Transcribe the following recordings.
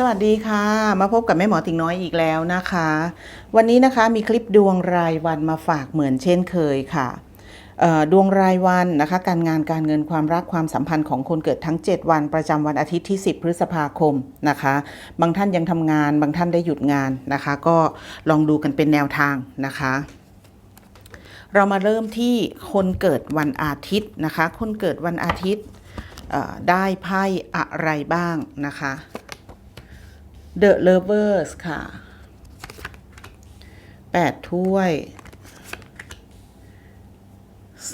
สวัสดีค่ะ มาพบกับแม่หมอติงน้อยอีกแล้วนะคะ วันนี้นะคะมีคลิปดวงรายวันมาฝากเหมือนเช่นเคยค่ะดวงรายวันนะคะการงานการเงินความรักความสัมพันธ์ของคนเกิดทั้ง 7 วันประจำวันอาทิตย์ที่ 10 พฤษภาคมนะคะ บางท่านยังทำงาน บางท่านได้หยุดงานนะคะ ก็ลองดูกันเป็นแนวทางนะคะเรามาเริ่มที่คนเกิดวันอาทิตย์นะคะ คนเกิดวันอาทิตย์ได้ไพ่อะไรบ้างนะคะ The Lovers ค่ะแปดถ้วย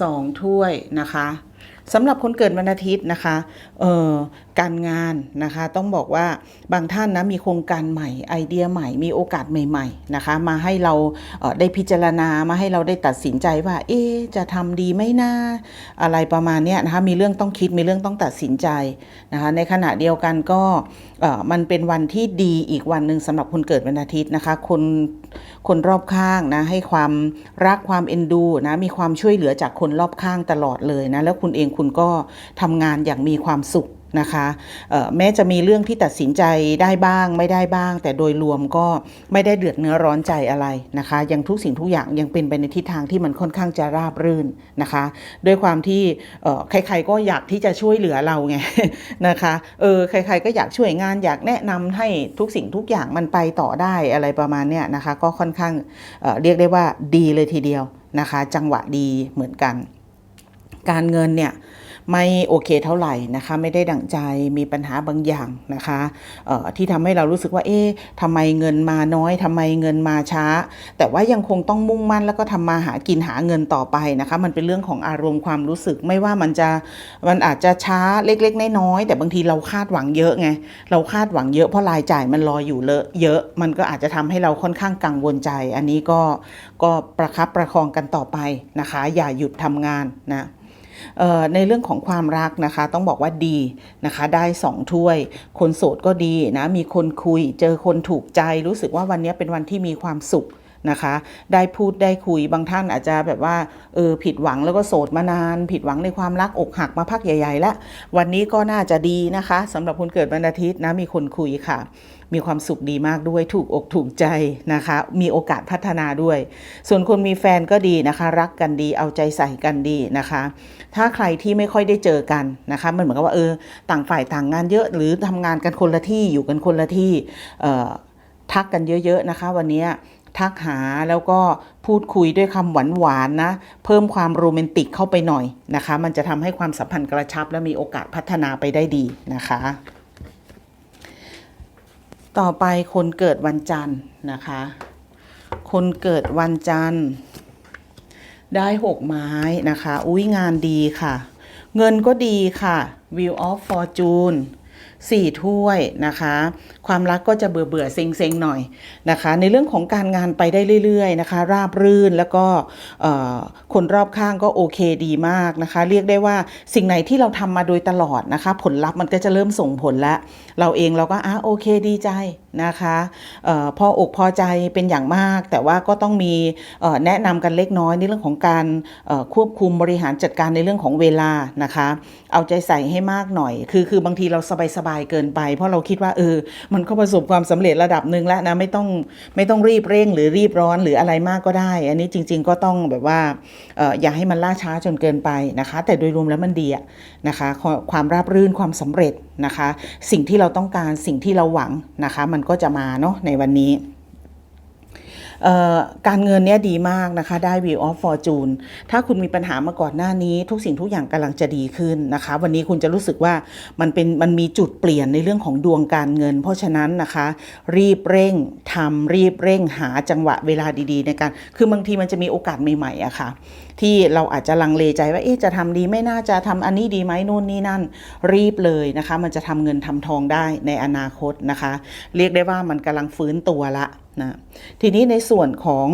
สองถ้วยนะคะ สำหรับคนเกิดวันอาทิตย์นะคะเอ่อการงานนะคะต้องบอกว่าบางท่านนะมีโครงการใหม่ไอเดียใหม่มีโอกาสใหม่ๆนะคะมาให้เราเได้พิจารณามาให้เราได้ตัดสินใจว่า เอ๊จะทำดีไหมนะอะไรประมาณนี้นะคะมีเรื่องต้องคิดมีเรื่องต้องตัดสินใจนะคะในขณะเดียวกันก็มันเป็นวันที่ดีอีกวันหนึ่งสำหรับคนเกิดวันอาทิตย์นะคะคนคนรอบข้างนะให้ความรักความเอ็นดูนะมีความช่วยเหลือจากคนรอบข้างตลอดเลยนะแล้วคุณเองคุณก็ทำงานอย่างมีความสุขนะคะแม้จะมีเรื่องที่ตัดสินใจได้บ้างไม่ได้บ้าง แต่โดยรวมก็ไม่ได้เดือดเนื้อร้อนใจอะไรนะคะ ยังทุกสิ่งทุกอย่างยังเป็นไปในทิศทางที่มันค่อนข้างจะราบรื่นนะคะ ด้วยความที่ใครๆก็อยากที่จะช่วยเหลือเราไงนะคะเออใคร ๆก็อยากช่วยงานอยากแนะนำให้ทุกสิ่งทุกอย่างมันไปต่อได้อะไรประมาณเนี้ยนะคะ ก็ค่อนข้างเเรียกได้ว่าดีเลยทีเดียวนะคะ จังหวะดีเหมือนกัน การเงินเนี่ยไม่โอเคเท่าไหร่นะคะไม่ได้ดั่งใจมีปัญหาบางอย่างนะคะที่ทำให้เรารู้สึกว่าเอ๊ะทำไมเงินมาน้อยทำไมเงินมาช้า แต่ว่ายังคงต้องมุ่งมั่นแล้วก็ทำมาหากินหาเงินต่อไปนะคะมันเป็นเรื่องของอารมณ์ความรู้สึกไม่ว่ามันจะมันอาจจะช้าเล็กๆน้อยๆแต่บางทีเราคาดหวังเยอะไงเราคาดหวังเยอะเพราะรายจ่ายมันรออยู่เลอะเยอะ มันก็อาจจะทำให้เราค่อนข้างกังวลใจ อันนี้ก็ก็ประคับประคองกันต่อไปนะคะ อย่าหยุดทำงานนะ ในเรื่องของความรักนะคะ ต้องบอกว่าดีนะคะ ได้สองถ้วย คนโสดก็ดีนะ มีคนคุย เจอคนถูกใจ รู้สึกว่าวันนี้เป็นวันที่มีความสุข นะคะ ได้พูดได้คุยบางท่านอาจจะแบบว่าเออผิดหวังแล้วก็โสดมานาน ผิดหวังในความรักอกหักมาพักใหญ่ๆแล้ววันนี้ก็น่าจะดีนะคะสำหรับคนเกิดวันอาทิตย์นะมีคนคุยค่ะ มีความสุขดีมากด้วยถูกอกถูกใจนะคะ มีโอกาสพัฒนาด้วย ส่วนคนมีแฟนก็ดีนะคะ รักกันดีเอาใจใส่กันดีนะคะ ถ้าใครที่ไม่ค่อยได้เจอกันนะคะมันเหมือนกับว่าเออต่างฝ่ายต่างงานเยอะหรือทำงานกันคนละที่อยู่กันคนละที่ทักกันเยอะๆนะคะ วันนี้ ทักหาแล้วก็พูดคุยด้วยคำหวานๆนะ เพิ่มความโรแมนติกเข้าไปหน่อยนะคะ มันจะทำให้ความสัมพันธ์กระชับ และมีโอกาสพัฒนาไปได้ดีนะคะ ต่อไปคนเกิดวันจันทร์นะคะ คนเกิดวันจันทร์ ได้หกไม้นะคะ อุ้ยงานดีค่ะ เงินก็ดีค่ะ Wheel of Fortune สี่ถ้วยนะคะ ความรักก็จะเบื่อเบื่อเซ็งเซ็งหน่อยนะคะ ในเรื่องของการงานไปได้เรื่อยๆนะคะ ราบรื่นแล้วก็คนรอบข้างก็โอเคดีมากนะคะ เรียกได้ว่าสิ่งไหนที่เราทำมาโดยตลอดนะคะ ผลลัพธ์มันก็จะเริ่มส่งผลแล้ว เราเองเราก็อะโอเคดีใจนะคะออพออกพอใจเป็นอย่างมาก แต่ว่าก็ต้องมีแนะนำกันเล็กน้อยในเรื่องของการควบคุมบริหารจัดการในเรื่องของเวลานะคะ เอาใจใส่ให้มากหน่อย คือคือบางทีเราสบายๆเกินไป เพราะเราคิดว่าเออมันก็ประสบความสำเร็จระดับหนึ่งแล้วนะไม่ต้องไม่ต้องรีบเร่งหรือรีบร้อนหรืออะไรมากก็ได้ อันนี้จริง ๆ ก็ต้องแบบว่าอย่าให้มันล่าช้าจนเกินไปนะคะ แต่โดยรวมแล้วมันดีอะนะคะความราบรื่นความสำเร็จนะคะ สิ่งที่เราต้องการสิ่งที่เราหวังนะคะ มันก็จะมาเนาะในวันนี้ การเงินเนี่ยดีมากนะคะ ได้ view of Fortune ถ้าคุณมีปัญหามาก่อนหน้านี้ ทุกสิ่งทุกอย่างกำลังจะดีขึ้นนะคะ วันนี้คุณจะรู้สึกว่ามันเป็นมันมีจุดเปลี่ยนในเรื่องของดวงการเงิน เพราะฉะนั้นนะคะ รีบเร่งทำรีบเร่งหาจังหวะเวลาดีๆ ในการ คือบางทีมันจะมีโอกาสใหม่ๆอะค่ะที่เราอาจจะลังเลใจว่าเอ๊ะจะทำดีไม่น่าจะทำอันนี้ดีไหมนู่นนี่นั่น รีบเลยนะคะ มันจะทำเงินทำทองได้ในอนาคตนะคะ เรียกได้ว่ามันกำลังฟื้นตัวละนะทีนี้ในส่วนของ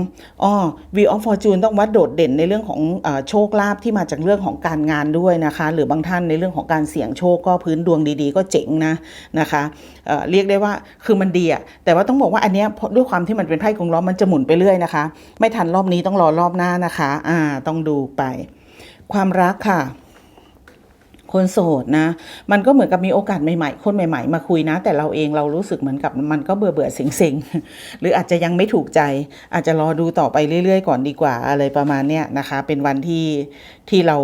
อ๋อ Wheel of Fortune ต้องวัดโดดเด่นในเรื่องของอโชคลาภที่มาจากเรื่องของการงานด้วยนะคะ หรือบางท่านในเรื่องของการเสี่ยงโชคก็พื้นดวงดีๆ ก็เจ๋งนะนะคะเเรียกได้ว่าคือมันดีอะแต่ว่าต้องบอกว่าอันเนี้ยด้วยความที่มันเป็นไพ่กงล้อมันจะหมุนไปเรื่อยนะคะ ไม่ทันรอบนี้ต้องรอรอบหน้านะคะอ่าต้องดูไป ความรักค่ะคนโสดนะ มันก็เหมือนกับมีโอกาสใหม่ๆ คนใหม่ๆ มาคุยนะ แต่เราเองเรารู้สึกเหมือนกับมันก็เบื่อเบื่อเซ็งๆ หรืออาจจะยังไม่ถูกใจ อาจจะรอดูต่อไปเรื่อยๆ ก่อนดีกว่าอะไรประมาณเนี้ยนะคะ เป็นวันที่ที่เรา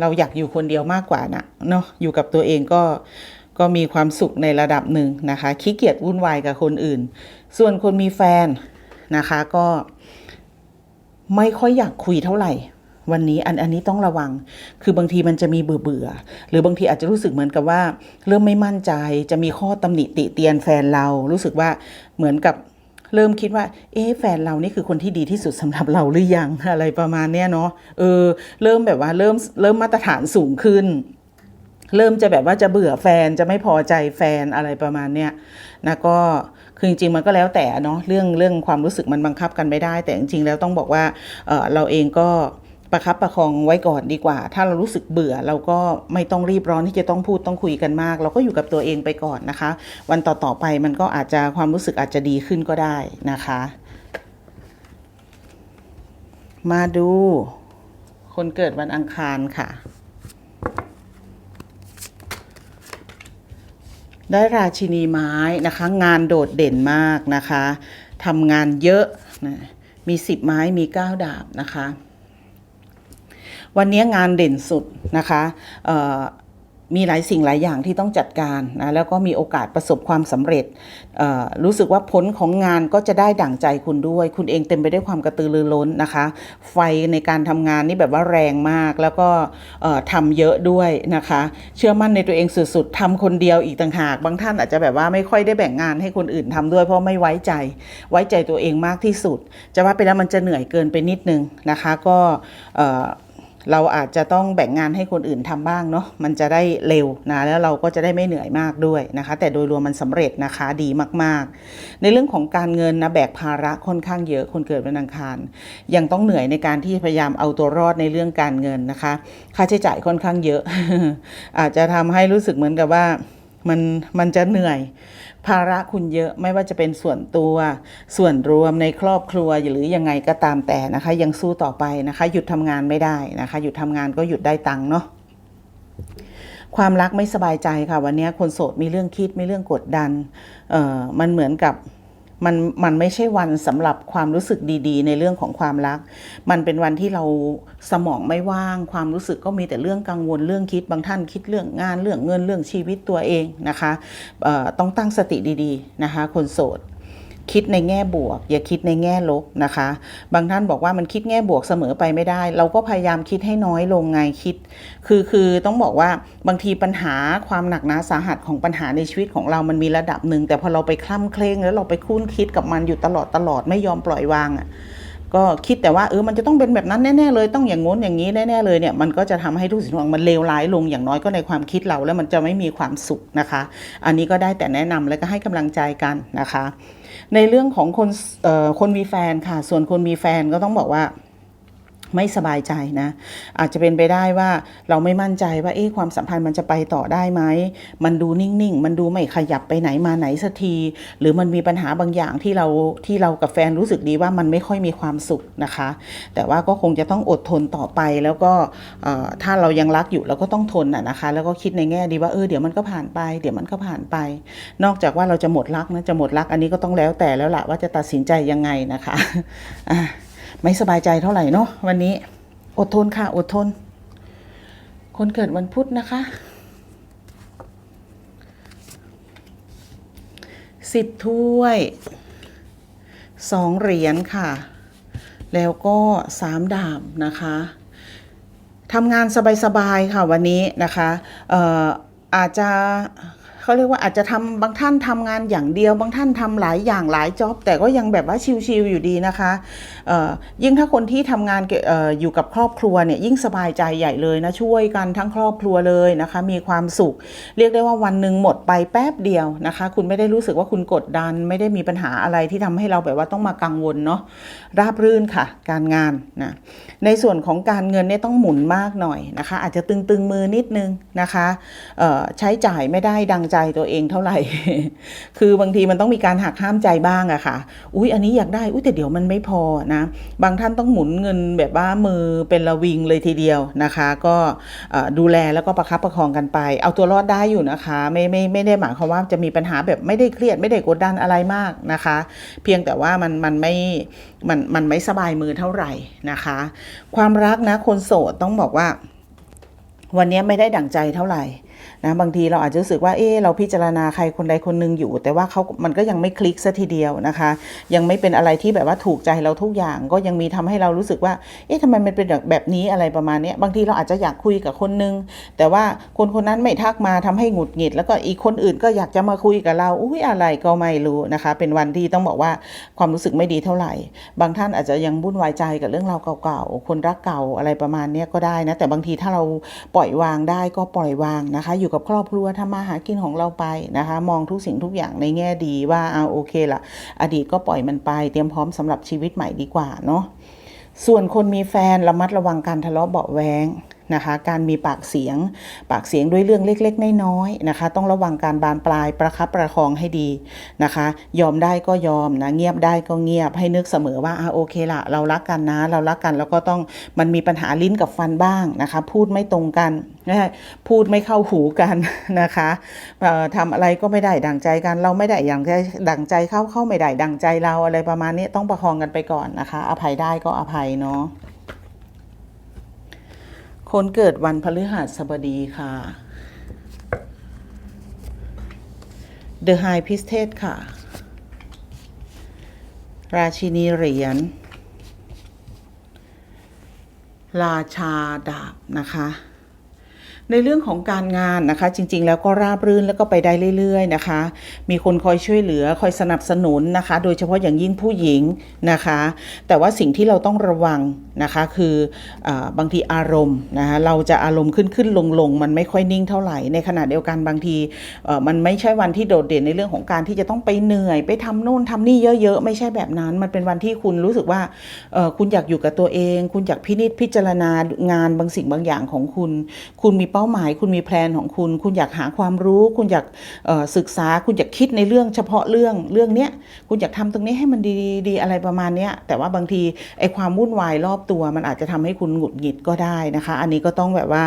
เราอยากอยู่คนเดียวมากกว่านะเนาะ อยู่กับตัวเองก็ก็มีความสุขในระดับหนึ่งนะคะ ขี้เกียจวุ่นวายกับคนอื่น ส่วนคนมีแฟนนะคะก็ ไม่ค่อยอยากคุยเท่าไหร่ วันนี้อันอันนี้ต้องระวัง คือบางทีมันจะมีเบื่อเบื่อหรือบางทีอาจจะรู้สึกเหมือนกับว่า เริ่มไม่มั่นใจจะมีข้อตำหนิติเตียนแฟนเรา รู้สึกว่าเหมือนกับเริ่มคิดว่า เอ๊ะแฟนเรานี่คือคนที่ดีที่สุดสำหรับเราหรือยังอะไรประมาณเนี้ยเนาะเออ เริ่มแบบว่าเริ่มเริ่มมาตรฐานสูงขึ้น เริ่มจะแบบว่าจะเบื่อแฟนจะไม่พอใจแฟนอะไรประมาณเนี้ยนะก็คือจริงๆมันก็แล้วแต่เนาะเรื่องเรื่องความรู้สึกมันบังคับกันไม่ได้ แต่จริงๆแล้วต้องบอกว่าเออเราเองก็ประคับประคองไว้ก่อนดีกว่า ถ้าเรารู้สึกเบื่อเราก็ไม่ต้องรีบร้อนที่จะต้องพูดต้องคุยกันมาก เราก็อยู่กับตัวเองไปก่อนนะคะ วันต่อๆไปมันก็อาจจะความรู้สึกอาจจะดีขึ้นก็ได้นะคะ มาดู คนเกิดวันอังคารค่ะ ได้ราชินีไม้นะคะ งานโดดเด่นมากนะคะทำงานเยอะนะมีสิบไม้มีเก้าดาบนะคะ วันนี้งานเด่นสุดนะคะ มีหลายสิ่งหลายอย่างที่ต้องจัดการนะแล้วก็มีโอกาสประสบความสำเร็จ รู้สึกว่าผลของงานก็จะได้ดั่งใจคุณด้วย คุณเองเต็มไปด้วยความกระตือรือร้นนะคะ ไฟในการทำงานนี่แบบว่าแรงมากแล้วก็เอ่อทำเยอะด้วยนะคะ เชื่อมั่นในตัวเองสุดๆทำคนเดียวอีกต่างหาก บางท่านอาจจะแบบว่าไม่ค่อยได้แบ่งงานให้คนอื่นทำด้วย เพราะไม่ไว้ใจ ไว้ใจตัวเองมากที่สุด จะว่าไปแล้วมันจะเหนื่อยเกินไปนิดนึงนะคะ ก็ เราอาจจะต้องแบ่งงานให้คนอื่นทำบ้างเนาะมันจะได้เร็วนะแล้วเราก็จะได้ไม่เหนื่อยมากด้วยนะคะ แต่โดยรวมมันสำเร็จนะคะดีมากๆ ในเรื่องของการเงินนะแบกภาระค่อนข้างเยอะคนเกิดวันอังคาร ยังต้องเหนื่อยในการที่พยายามเอาตัวรอดในเรื่องการเงินนะคะ ค่าใช้จ่ายค่อนข้างเยอะ อาจจะทำให้รู้สึกเหมือนกับว่า มันมันจะเหนื่อย ภาระคุณเยอะไม่ว่าจะเป็นส่วนตัว ส่วนรวมในครอบครัวหรือยังไงก็ตามแต่นะคะ ยังสู้ต่อไปนะคะ หยุดทำงานไม่ได้นะคะ หยุดทำงานก็หยุดได้ตังค์เนาะความรักไม่สบายใจค่ะ วันนี้คนโสดมีเรื่องคิดมีเรื่องกดดันเอ่อมันเหมือนกับ มันมันไม่ใช่วันสำหรับความรู้สึกดี ๆ ในเรื่องของความรัก มันเป็นวันที่เราสมองไม่ว่าง ความรู้สึกก็มีแต่เรื่องกังวลเรื่องคิด บางท่านคิดเรื่องงานเรื่องเงินเรื่องชีวิตตัวเองนะคะต้องตั้งสติดีๆนะคะคนโสด คิดในแง่บวก อย่าคิดในแง่ลบนะคะ บางท่านบอกว่ามันคิดแง่บวกเสมอไปไม่ได้ เราก็พยายามคิดให้น้อยลงไงคิด คือคือต้องบอกว่าบางทีปัญหาความหนักหนาสาหัสของปัญหาในชีวิตของเรามันมีระดับหนึ่งแต่พอเราไปคล่ำเคร่งแล้วเราไปคุ้นคิดกับมันอยู่ตลอดตลอดไม่ยอมปล่อยวางอะ ก็คิดแต่ว่าเออมันจะต้องเป็นแบบนั้นแน่ๆเลย ต้องอย่างง้นอย่างนี้แน่ๆเลยเนี่ยมันก็จะทำให้ทุกสิ่งทุกอย่างมันเลวร้ายลงอย่างน้อยก็ในความคิดเราแล้วมันจะไม่มีความสุขนะคะ อันนี้ก็ได้แต่แนะนำและก็ให้กำลังใจกันนะคะ ในเรื่องของคนเอ่อคนมีแฟนค่ะ ส่วนคนมีแฟนก็ต้องบอกว่า ไม่สบายใจนะ อาจจะเป็นไปได้ว่าเราไม่มั่นใจว่าเอ๊ะความสัมพันธ์มันจะไปต่อได้ไหมมันดูนิ่งๆ มันดูไม่ขยับไปไหนมาไหนสักที หรือมันมีปัญหาบางอย่างที่เราที่เรากับแฟนรู้สึกดีว่ามันไม่ค่อยมีความสุขนะคะ แต่ว่าก็คงจะต้องอดทนต่อไปแล้วก็ถ้าเรายังรักอยู่เราก็ต้องทนน่ะนะคะ แล้วก็คิดในแง่ดีว่าเออเดี๋ยวมันก็ผ่านไป เดี๋ยวมันก็ผ่านไป นอกจากว่าเราจะหมดรักนะจะหมดรักอันนี้ก็ต้องแล้วแต่แล้วละว่าจะตัดสินใจยังไงนะคะอะ ไม่สบายใจเท่าไหร่เนาะวันนี้ อดทนค่ะ อดทน คนเกิดวันพุธนะคะสิบถ้วยสองเหรียญค่ะ แล้วก็สามดาบนะคะทำงานสบายๆค่ะวันนี้นะคะอออาจจะ เขาเรียกว่าอาจจะทำบางท่านทำงานอย่างเดียว บางท่านทำหลายอย่างหลายจ็อบแต่ก็ยังแบบว่าชิลๆอยู่ดีนะคะยิ่งถ้าคนที่ทำงานออยู่กับครอบครัวเนี่ยยิ่งสบายใจใหญ่เลยนะช่วยกันทั้งครอบครัวเลยนะคะ มีความสุข เรียกได้ว่าวันหนึ่งหมดไปแป๊บเดียวนะคะ คุณไม่ได้รู้สึกว่าคุณกดดัน ไม่ได้มีปัญหาอะไรที่ทำให้เราแบบว่าต้องมากังวลเนาะราบรื่นค่ะ การงานนะในส่วนของการเงินเนี่ยต้องหมุนมากหน่อยนะคะ อาจจะตึงๆมือนิดนึงนะคะใช้จ่ายไม่ได้ดังใจใจตัวเองเท่าไหร่ คือบางทีมันต้องมีการหักห้ามใจบ้างอะค่ะ อุ้ยอันนี้อยากได้ อุ้ยแต่เดี๋ยวมันไม่พอนะ บางท่านต้องหมุนเงินแบบว่ามือเป็นระวิงเลยทีเดียวนะคะ ก็ดูแลแล้วก็ประคับประคองกันไป เอาตัวรอดได้อยู่นะคะ ไม่ไม่ไม่ได้หมายความว่าจะมีปัญหาแบบไม่ได้เครียดไม่ได้กดดันอะไรมากนะคะ เพียงแต่ว่ามันมันไม่มันมันไม่สบายมือเท่าไหร่นะคะ ความรักนะคนโสดต้องบอกว่า วันนี้ไม่ได้ดั่งใจเท่าไหร่ นะบางทีเราอาจจะรู้สึกว่าเออเราพิจารณาใครคนใดคนหนึ่งอยู่ แต่ว่าเขามันก็ยังไม่คลิกซะทีเดียวนะคะ ยังไม่เป็นอะไรที่แบบว่าถูกใจเราทุกอย่างก็ยังมีทำให้เรารู้สึกว่าเอ๊ะทำไมมันเป็นแบบนี้อะไรประมาณนี้บางทีเราอาจจะอยากคุยกับคนนึง แต่ว่าคนคนนั้นไม่ทักมาทำให้หงุดหงิด แล้วก็อีกคนอื่นก็อยากจะมาคุยกับเราอุ้ยอะไรก็ไม่รู้นะคะ เป็นวันที่ต้องบอกว่าความรู้สึกไม่ดีเท่าไหร่ บางท่านอาจจะยังวุ่นวายใจกับเรื่องราวเก่าๆคนรักเก่าอะไรประมาณนี้ก็ได้นะแต่บางทีถ้าเราปล่อยวางได้ก็ปล่อยวางนะคะอยู่อยู่กับครอบครัวทำมาหากินของเราไปนะคะ มองทุกสิ่งทุกอย่างในแง่ดีว่าเอาโอเคละอดีตก็ปล่อยมันไป เตรียมพร้อมสำหรับชีวิตใหม่ดีกว่าเนาะส่วนคนมีแฟนระมัดระวังการทะเลาะเบาแวง นะคะ การมีปากเสียง ปากเสียงด้วยเรื่องเล็กๆ น้อยๆนะคะ ต้องระวังการบานปลายประคับประคองให้ดีนะคะ ยอมได้ก็ยอมนะเงียบได้ก็เงียบให้นึกเสมอว่าอะโอเคละเรารักกันนะ เรารักกันแล้วก็ต้องมันมีปัญหาลิ้นกับฟันบ้างนะคะ พูดไม่ตรงกันนะพูดไม่เข้าหูกันนะคะเอ่อทำอะไรก็ไม่ได้ดังใจกันเราไม่ได้อย่างใจดังใจเข้าเข้าไม่ได้ดังใจเราอะไรประมาณนี้ต้องประคองกันไปก่อนนะคะ อภัยได้ก็อภัยเนาะ คนเกิดวันพฤหัสบดีค่ะ The High Priestess ค่ะ ราชินีเหรียญ ราชาดาบนะคะ ในเรื่องของการงานนะคะ จริง ๆ แล้วก็ราบรื่นแล้วก็ไปได้เรื่อย ๆ นะคะ มีคนคอยช่วยเหลือคอยสนับสนุนนะคะ โดยเฉพาะอย่างยิ่งผู้หญิงนะคะ แต่ว่าสิ่งที่เราต้องระวังนะคะ คืออบางทีอารมณ์นะคะเราจะอารมณ์ขึ้นขึ้นลงลงมันไม่ค่อยนิ่งเท่าไหร่ในขณะเดียวกันบางทีมันไม่ใช่วันที่โดดเด่นในเรื่องของการที่จะต้องไปเหนื่อย ไปทำโน่นทำนี่เยอะๆไม่ใช่แบบนั้น มันเป็นวันที่คุณรู้สึกว่าคุณอยากอยู่กับตัวเอง คุณอยากพินิจพิจารณางานบางสิ่งบางอย่างของคุณ คุณมีเป้าหมายคุณมีแพลนของคุณ คุณอยากหาความรู้ คุณอยากศึกษา คุณอยากคิดในเรื่องเฉพาะเรื่องเรื่องเนี้ยคุณอยากทำตรงนี้ให้มันดีๆอะไรประมาณเนี้ยแต่ว่าบางทีไอ้ความวุ่นวายรอบตัว มันอาจจะทำให้คุณหงุดหงิดก็ได้นะคะ อันนี้ก็ต้องแบบว่า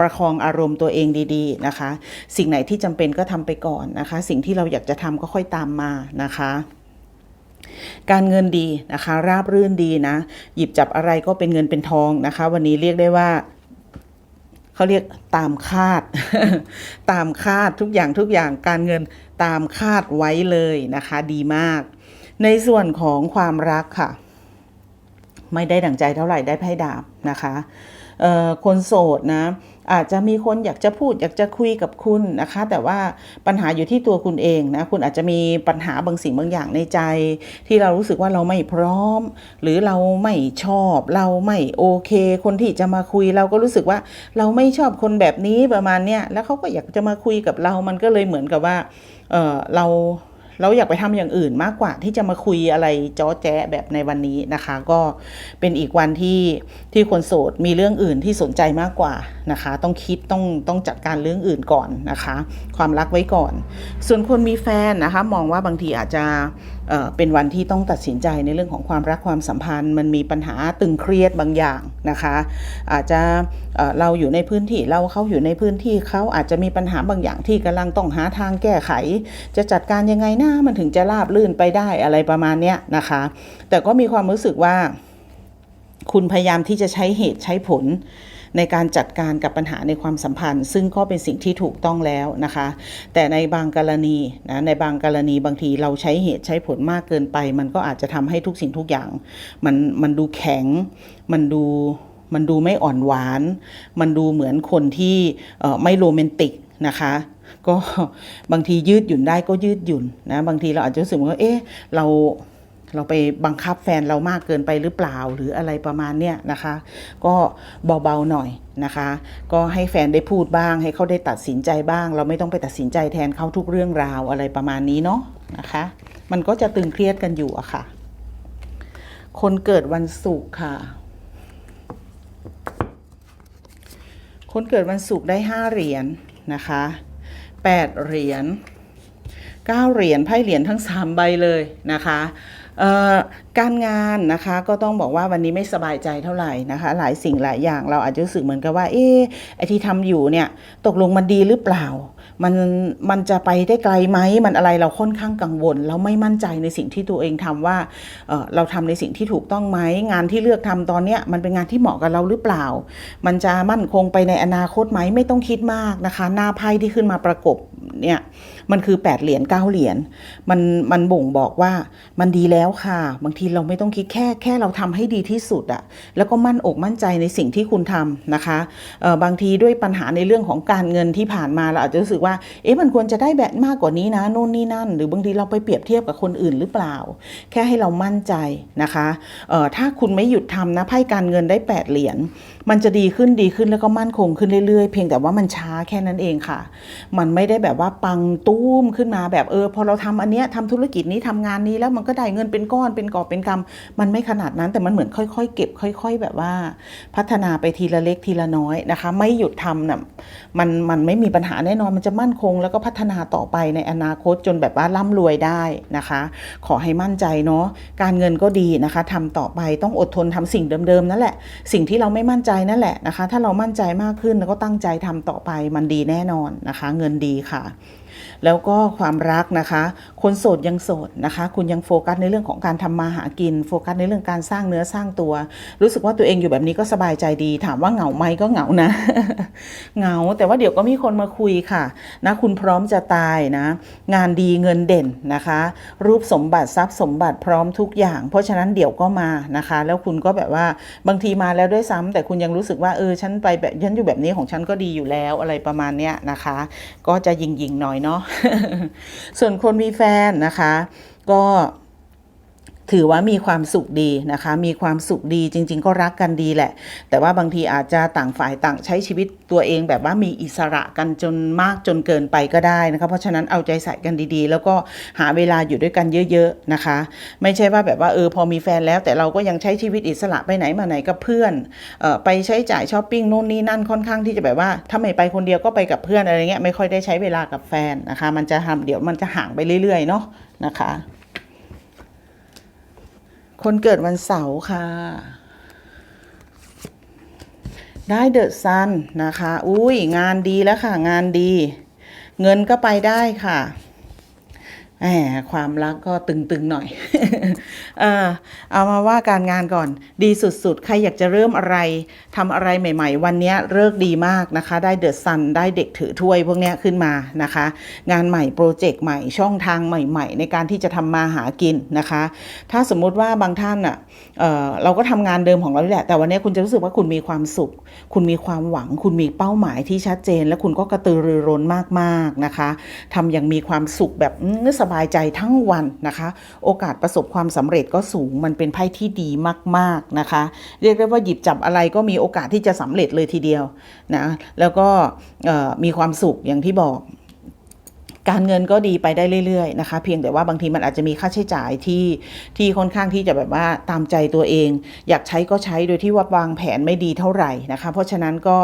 ประคองอารมณ์ตัวเองดีๆนะคะ สิ่งไหนที่จำเป็นก็ทำไปก่อนนะคะ สิ่งที่เราอยากจะทำก็ค่อยตามมานะคะการเงินดีนะคะ ราบรื่นดีนะ หยิบจับอะไรก็เป็นเงินเป็นทองนะคะ วันนี้เรียกได้ว่า เขาเรียกตามคาด ตามคาดทุกอย่างทุกอย่างการเงินตามคาดไว้เลยนะคะ ดีมาก ในส่วนของความรักค่ะ ไม่ได้ดั่งใจเท่าไหร่ได้ไพ่ดาบนะคะคนโสดนะ อาจจะมีคนอยากจะพูดอยากจะคุยกับคุณนะคะ แต่ว่าปัญหาอยู่ที่ตัวคุณเองนะคุณอาจจะมีปัญหาบางสิ่งบางอย่างในใจ ที่เรารู้สึกว่าเราไม่พร้อม หรือเราไม่ชอบ เราไม่โอเค คนที่จะมาคุยเราก็รู้สึกว่าเราไม่ชอบคนแบบนี้ประมาณเนี้ยแล้วเขาก็อยากจะมาคุยกับเรามันก็เลยเหมือนกับว่าเออเราเราอยากไปทำอย่างอื่นมากกว่าที่จะมาคุยอะไรจ้อแจ๊ะแบบในวันนี้นะคะ ก็เป็นอีกวันที่ที่คนโสดมีเรื่องอื่นที่สนใจมากกว่า นะคะ ต้องคิดต้องต้องจัดการเรื่องอื่นก่อนนะคะ ความรักไว้ก่อน ส่วนคนมีแฟนนะคะ มองว่าบางทีอาจจะเเป็นวันที่ต้องตัดสินใจในเรื่องของความรักความสัมพันธ์ มันมีปัญหาตึงเครียดบางอย่างนะคะ อาจจะเเราอยู่ในพื้นที่เราเขาอยู่ในพื้นที่เขาอาจจะมีปัญหาบางอย่างที่กำลังต้องหาทางแก้ไข จะจัดการยังไงนะมันถึงจะราบลื่นไปได้อะไรประมาณเนี้ยนะคะ แต่ก็มีความรู้สึกว่า คุณพยายามที่จะใช้เหตุใช้ผล ในการจัดการกับปัญหาในความสัมพันธ์ ซึ่งก็เป็นสิ่งที่ถูกต้องแล้วนะคะ แต่ในบางกรณีนะในบางกรณีบางทีเราใช้เหตุใช้ผลมากเกินไป มันก็อาจจะทำให้ทุกสิ่งทุกอย่าง มันมันดูแข็งมันดูมันดูไม่อ่อนหวาน มันดูเหมือนคนที่ไม่โรแมนติกนะคะก็บางทียืดหยุ่นได้ก็ยืดหยุ่นนะบางทีเราอาจจะรู้สึกว่าเอ๊ะเรา เราไปบังคับแฟนเรามากเกินไปหรือเปล่าหรืออะไรประมาณเนี้ยนะคะ ก็เบาๆหน่อยนะคะ ก็ให้แฟนได้พูดบ้าง ให้เขาได้ตัดสินใจบ้าง เราไม่ต้องไปตัดสินใจแทนเขาทุกเรื่องราวอะไรประมาณนี้เนาะนะคะ มันก็จะตึงเครียดกันอยู่อะค่ะ คนเกิดวันศุกร์ค่ะ คนเกิดวันศุกร์ได้ห้าเหรียญนะคะแปดเหรียญเก้าเหรียญไพ่เหรียญทั้งสามใบเลยนะคะ การงานนะคะก็ต้องบอกว่าวันนี้ไม่สบายใจเท่าไหร่นะคะ หลายสิ่งหลายอย่างเราอาจจะรู้สึกเหมือนกับว่า เอ๊ะไอที่ทำอยู่เนี่ยตกลงมันดีหรือเปล่า มันมันจะไปได้ไกลไหมมันอะไรเราค่อนข้างกังวล เราไม่มั่นใจในสิ่งที่ตัวเองทำว่าเเราทำในสิ่งที่ถูกต้องไหมงานที่เลือกทำตอนเนี้ยมันเป็นงานที่เหมาะกับเราหรือเปล่า มันจะมั่นคงไปในอนาคตไหมไม่ต้องคิดมากนะคะ หน้าไพ่ที่ขึ้นมาประกบ เนี่ยมันคือ8เหรียญ9เหรียญมันมันบ่งบอกว่ามันดีแล้วค่ะ บางทีเราไม่ต้องคิดแค่แค่เราทำให้ดีที่สุดอะแล้วก็มั่นอกมั่นใจในสิ่งที่คุณทำนะคะเออบางทีด้วยปัญหาในเรื่องของการเงินที่ผ่านมาเราอาจจะรู้สึกว่าเอ๊ะมันควรจะได้แบบมากกว่านี้นะโน่นนี่นั่น หรือบางทีเราไปเปรียบเทียบกับคนอื่นหรือเปล่า แค่ให้เรามั่นใจนะคะเออถ้าคุณไม่หยุดทำนะไพ่การเงินได้ 8 เหรียญ มันจะดีขึ้นดีขึ้นแล้วก็มั่นคงขึ้นเรื่อยๆ เพียงแต่ว่ามันช้าแค่นั้นเองค่ะ มันไม่ได้แบบว่าปังตุ้มขึ้นมาแบบเออพอเราทำอันเนี้ยทำธุรกิจนี้ทำงานนี้แล้วมันก็ได้เงินเป็นก้อนเป็นกอบเป็นกำมันไม่ขนาดนั้นแต่มันเหมือนค่อยๆ เก็บ ค่อย ๆ แบบว่า พัฒนาไปทีละเล็กทีละน้อยนะคะ ไม่หยุดทำน่ะมันมันไม่มีปัญหาแน่นอนมันจะมั่นคง แล้วก็พัฒนาต่อไปในอนาคตจนแบบว่าร่ำรวยได้นะคะ ขอให้มั่นใจเนาะการเงินก็ดีนะคะทำต่อไปต้องอดทนทำสิ่งเดิมๆนั่นแหละ สิ่งที่เราไม่มั่นใจนั่นแหละนะคะ ถ้าเรามั่นใจมากขึ้นแล้วก็ตั้งใจทำต่อไปมันดีแน่นอนนะคะ เงินดีค่ะ แล้วก็ความรักนะคะ คนโสดยังโสดนะคะ คุณยังโฟกัสในเรื่องของการทำมาหากิน โฟกัสในเรื่องการสร้างเนื้อสร้างตัว รู้สึกว่าตัวเองอยู่แบบนี้ก็สบายใจดี ถามว่าเหงาไหมก็เหงานะ เหงา แต่ว่าเดี๋ยวก็มีคนมาคุยค่ะนะคุณพร้อมจะตายนะ งานดีเงินเด่นนะคะ รูปสมบัติทรัพย์สมบัติพร้อมทุกอย่าง เพราะฉะนั้นเดี๋ยวก็มานะคะ แล้วคุณก็แบบว่าบางทีมาแล้วด้วยซ้ำแต่คุณยังรู้สึกว่าเออฉันไปแบบฉันอยู่แบบนี้ของฉันก็ดีอยู่แล้วอะไรประมาณเนี้ยนะคะ ก็จะยิงๆหน่อยเนาะส่วนคนมีแฟนนะคะ ก็ ถือว่ามีความสุขดีนะคะ มีความสุขดีจริง ๆ ก็รักกันดีแหละ แต่ว่าบางทีอาจจะต่างฝ่ายต่างใช้ชีวิตตัวเองแบบว่ามีอิสระกันจนมากจนเกินไปก็ได้นะคะ เพราะฉะนั้นเอาใจใส่กันดีๆ แล้วก็หาเวลาอยู่ด้วยกันเยอะ ๆนะคะ ไม่ใช่ว่าแบบว่าเออพอมีแฟนแล้ว แต่เราก็ยังใช้ชีวิตอิสระไปไหนมาไหนกับเพื่อนออไปใช้จ่ายช้อปปิ้งนู่นนี่นั่นค่อนข้างที่จะแบบว่าถ้าไม่ไปคนเดียวก็ไปกับเพื่อนอะไรเงี้ยไม่ค่อยได้ใช้เวลากับแฟนนะคะ มันจะทำเดี๋ยวมันจะห่างไปเรื่อยๆเนาะนะคะ คนเกิดวันเสาร์ค่ะ ได้เดอะซันนะคะ อุ้ยงานดีแล้วค่ะ งานดี เงินก็ไปได้ค่ะ แหมความรักก็ตึงๆหน่อย เออเอามาว่าการงานก่อน ดีสุดๆ ใครอยากจะเริ่มอะไรทำอะไรใหม่ ๆ วันนี้เลิกดีมากนะคะ ได้เดอะซันได้เด็กถือถ้วยพวกนี้ขึ้นมานะคะ งานใหม่ โปรเจกต์ใหม่ช่องทางใหม่ ๆ ในการที่จะทำมาหากินนะคะ ถ้าสมมุติว่าบางท่านอะเออเราก็ทำงานเดิมของเราแหละ แต่วันนี้คุณจะรู้สึกว่าคุณมีความสุข คุณมีความหวัง คุณมีเป้าหมายที่ชัดเจน และคุณก็กระตือรือร้นมากๆนะคะทำอย่างมีความสุขแบบอื้อสบายใจทั้งวันนะคะ โอกาสประสบความสำเร็จก็สูงมันเป็นไพ่ที่ดีมาก ๆนะคะ เรียกได้ว่าหยิบจับอะไรก็มีโอกาสที่จะสำเร็จเลยทีเดียวนะแล้วก็มีความสุขอย่างที่บอก การเงินก็ดีไปได้เรื่อยๆนะคะ เพียงแต่ว่าบางทีมันอาจจะมีค่าใช้จ่ายที่ที่ค่อนข้างที่จะแบบว่าตามใจตัวเอง อยากใช้ก็ใช้โดยที่ว่าวางแผนไม่ดีเท่าไหร่นะคะ เพราะฉะนั้นก็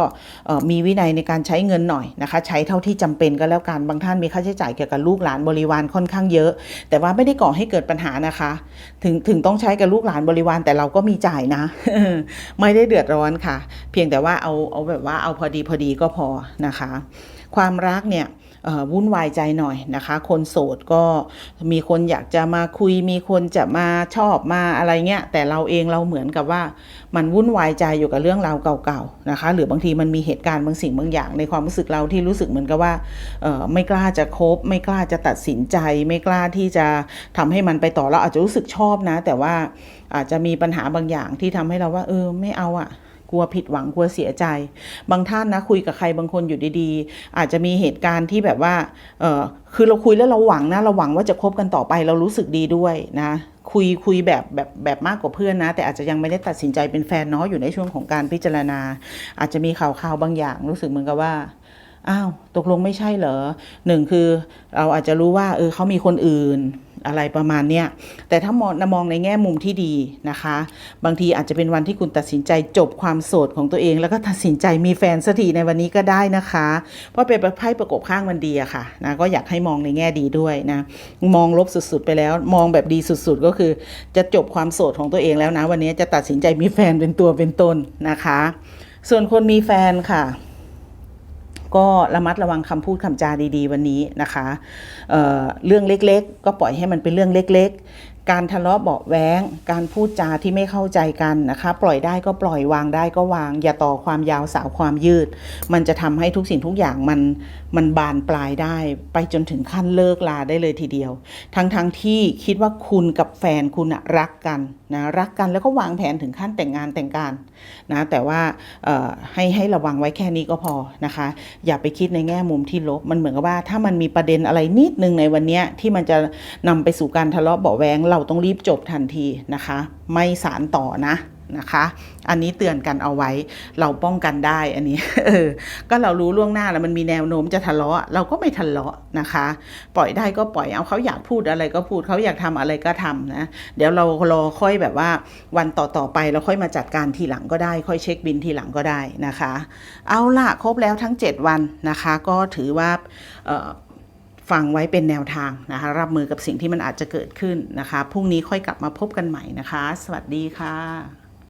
มีวินัยในการใช้เงินหน่อยนะคะ ใช้เท่าที่จำเป็นก็แล้วกันบางท่านมีค่าใช้จ่ายเกี่ยวกับลูกหลานบริวารค่อนข้างเยอะ แต่ว่าไม่ได้ก่อให้เกิดปัญหานะคะ ถึงถึงต้องใช้กับลูกหลานบริวารแต่เราก็มีจ่ายนะ ไม่ได้เดือดร้อนค่ะ เพียงแต่ว่าเอาเอาแบบว่าเอาพอดีพอดีก็พอนะคะ ความรักเนี่ย วุ่นวายใจหน่อยนะคะ คนโสดก็มีคนอยากจะมาคุย มีคนจะมาชอบมาอะไรเงี้ย แต่เราเองเราเหมือนกับว่ามันวุ่นวายใจอยู่กับเรื่องราวเก่าๆนะคะ หรือบางทีมันมีเหตุการณ์บางสิ่งบางอย่างในความรู้สึกเราที่รู้สึกเหมือนกับว่าไม่กล้าจะคบ ไม่กล้าจะตัดสินใจ ไม่กล้าที่จะทำให้มันไปต่อเราอาจจะรู้สึกชอบนะ แต่ว่าอาจจะมีปัญหาบางอย่างที่ทำให้เราว่า เออไม่เอาอะ กลัวผิดหวังกลัวเสียใจ บางท่านนะคุยกับใครบางคนอยู่ดีๆ อาจจะมีเหตุการณ์ที่แบบว่าเออคือเราคุยแล้วเราหวังนะเราหวังว่าจะคบกันต่อไปเรารู้สึกดีด้วยนะคุยคุยแบบแบบแบบมากกว่าเพื่อนนะ แต่อาจจะยังไม่ได้ตัดสินใจเป็นแฟนเนาะอยู่ในช่วงของการพิจารณา อาจจะมีข่าวข่าวบางอย่างรู้สึกเหมือนกับว่า อ้าวตกลงไม่ใช่เหรอหนึ่งคือเราอาจจะรู้ว่าเออเขามีคนอื่นอะไรประมาณเนี้ยแต่ถ้ามองมองในแง่มุมที่ดีนะคะ บางทีอาจจะเป็นวันที่คุณตัดสินใจจบความโสดของตัวเอง แล้วก็ตัดสินใจมีแฟนสักทีในวันนี้ก็ได้นะคะ เพราะเป็นไพ่ประกบข้างมันดีอะค่ะนะก็อยากให้มองในแง่ดีด้วยนะ มองลบสุดๆไปแล้ว มองแบบดีสุดๆ ก็คือจะจบความโสดของตัวเองแล้วนะ วันนี้จะตัดสินใจมีแฟนเป็นตัวเป็นตนนะคะ ส่วนคนมีแฟนค่ะ ก็ระมัดระวังคำพูดคำจาดี ๆ วันนี้นะคะเเรื่องเล็กๆ ก็ปล่อยให้มันเป็นเรื่องเล็ก ๆ การทะเลาะเบาะแวงการพูดจาที่ไม่เข้าใจกันนะคะ ปล่อยได้ก็ปล่อยวางได้ก็วาง อย่าต่อความยาวสาวความยืด มันจะทำให้ทุกสิ่งทุกอย่างมันมันบานปลายได้ ไปจนถึงขั้นเลิกลาได้เลยทีเดียว ทั้งๆทที่คิดว่าคุณกับแฟนคุณรักกันนะรักกันแล้วก็วางแผนถึงขั้นแต่งงานแต่งการนะแต่ว่าให้ให้ระวังไว้แค่นี้ก็พอนะคะ อย่าไปคิดในแง่มุมที่ลบมันเหมือนกับว่าถ้ามันมีประเด็นอะไรนิดนึงในวันนี้ที่มันจะนำไปสู่การทะเลาะเบาะแวงเราต้องรีบจบทันทีนะคะ ไม่สารต่อนะนะคะ อันนี้เตือนกันเอาไว้ เราป้องกันได้อันนี้ เออ ก็เรารู้ล่วงหน้าแล้วมันมีแนวโน้มจะทะเลาะ เราก็ไม่ทะเลาะนะคะ ปล่อยได้ก็ปล่อย เอาเขาอยากพูดอะไรก็พูดเขาอยากทำอะไรก็ทำนะ เดี๋ยวเรารอค่อยแบบว่าวันต่อๆไปเราค่อยมาจัดการทีหลังก็ได้ ค่อยเช็คบินทีหลังก็ได้นะคะ เอาล่ะครบแล้วทั้ง 7 วันนะคะ ก็ถือว่าเออ ฟังไว้เป็นแนวทางนะคะ รับมือกับสิ่งที่มันอาจจะเกิดขึ้นนะคะพรุ่งนี้ค่อยกลับมาพบกันใหม่นะคะ สวัสดีค่ะ